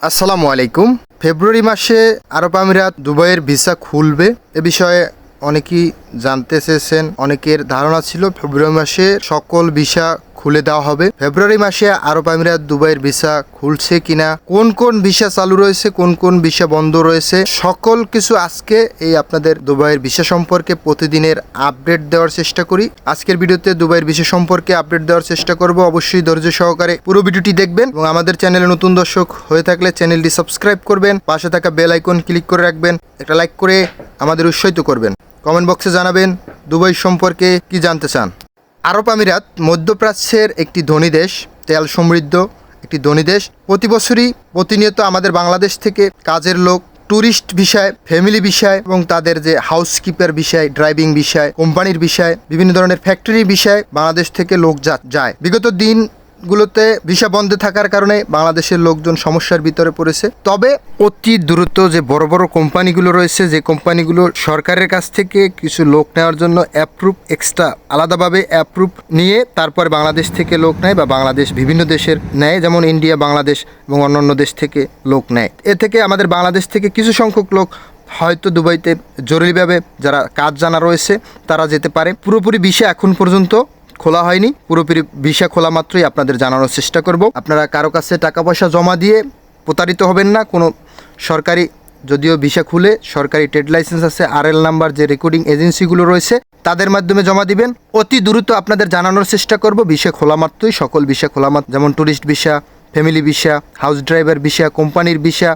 আসসালামু আলাইকুম। ফেব্রুয়ারি মাসে আরব আমিরাত দুবাইয়ের ভিসা খুলবে। এ বিষয়ে অনেকেই জানতে চেয়েছেন, অনেকের ধারণা ছিল ফেব্রুয়ারি মাসে সকল ভিসা খুলে দেওয়া হবে। ফেব্রুয়ারি মাসে আরব আমিরাত দুবাইয়ের ভিসা খুলছে কিনা, কোন কোন ভিসা চালু রয়েছে, কোন কোন ভিসা বন্ধ রয়েছে, সকল কিছু আজকে এই আপনাদের দুবাইয়ের ভিসা সম্পর্কে প্রতিদিনের আপডেট দেওয়ার চেষ্টা করি। আজকের ভিডিওতে দুবাইয়ের ভিসা সম্পর্কে আপডেট দেওয়ার চেষ্টা করব। অবশ্যই ধৈর্য সহকারে পুরো ভিডিওটি দেখবেন এবং আমাদের চ্যানেলে নতুন দর্শক হয়ে থাকলে চ্যানেলটি সাবস্ক্রাইব করবেন, পাশে থাকা বেল আইকন ক্লিক করে রাখবেন, একটা লাইক করে আমাদের উৎসাহিত করবেন। কমেন্ট বক্সে জানাবেন দুবাই সম্পর্কে কি জানতে চান। আরব আমিরাত মধ্যপ্রাচ্যের একটি ধনী দেশ, তেল সমৃদ্ধ একটি ধনী দেশ। প্রতি বছরই প্রতিনিয়ত আমাদের বাংলাদেশ থেকে কাজের লোক ট্যুরিস্ট বিষয় ফ্যামিলি বিষয় এবং তাদের যে হাউসকিপার বিষয় ড্রাইভিং বিষয় কোম্পানির বিষয় বিভিন্ন ধরনের ফ্যাক্টরি বিষয় বাংলাদেশ থেকে লোক যায়। বিগত দিন গুলোতে ভিসা বন্ধে থাকার কারণে বাংলাদেশের লোকজন সমস্যার ভিতরে পড়েছে। তবে অতি দ্রুত যে বড় বড় কোম্পানিগুলো রয়েছে, যে কোম্পানিগুলো সরকারের কাছ থেকে কিছু লোক নেওয়ার জন্য অ্যাপ্রুভ এক্সট্রা আলাদাভাবে অ্যাপ্রুভ নিয়ে তারপর বাংলাদেশ থেকে লোক নেয় বা বাংলাদেশ বিভিন্ন দেশের নেয়, যেমন ইন্ডিয়া বাংলাদেশ এবং অন্যান্য দেশ থেকে লোক নেয়। এ থেকে আমাদের বাংলাদেশ থেকে কিছু সংখ্যক লোক হয়তো দুবাইতে জরুরিভাবে যারা কাজ জানা রয়েছে, তারা যেতে পারে। পুরোপুরি বিষয় এখন পর্যন্ত খোলা হয়নি। পুরোপুরি ভিসা খোলা মাত্রই আপনাদের জানানোর চেষ্টা করব। আপনারা কারও কাছে টাকা পয়সা জমা দিয়ে প্রতারিত হবেন না। কোনো সরকারি, যদিও ভিসা খুলে সরকারি ট্রেড লাইসেন্স আছে আর এল নাম্বার যে রেকর্ডিং এজেন্সিগুলো রয়েছে, তাদের মাধ্যমে জমা দিবেন। অতি দ্রুত আপনাদের জানানোর চেষ্টা করব। ভিসা খোলা মাত্রই, সকল ভিসা খোলা মাত্র যেমন tourist visa, family visa, house driver visa, কোম্পানির ভিসা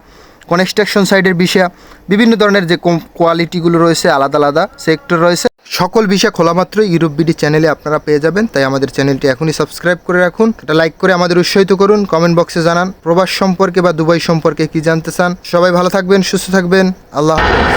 কনস্ট্রাকশন সাইডের বিষয়া বিভিন্ন ধরনের যে কোয়ালিটিগুলো রয়েছে, আলাদা আলাদা সেক্টর রয়েছে। সকল বিষয় খোলা মাত্র ইউরোপ বিডি চ্যানেলে আপনারা পেয়ে যাবেন, তাই আমাদের চ্যানেলটি এখনই সাবস্ক্রাইব করে রাখুন। এটা লাইক করে আমাদের উৎসাহিত করুন কমেন্ট বক্সে জানান, প্রবাস সম্পর্কে বা দুবাই সম্পর্কে কি জানতে চান। সবাই ভালো থাকবেন, সুস্থ থাকবেন, আল্লাহ হাফেজ।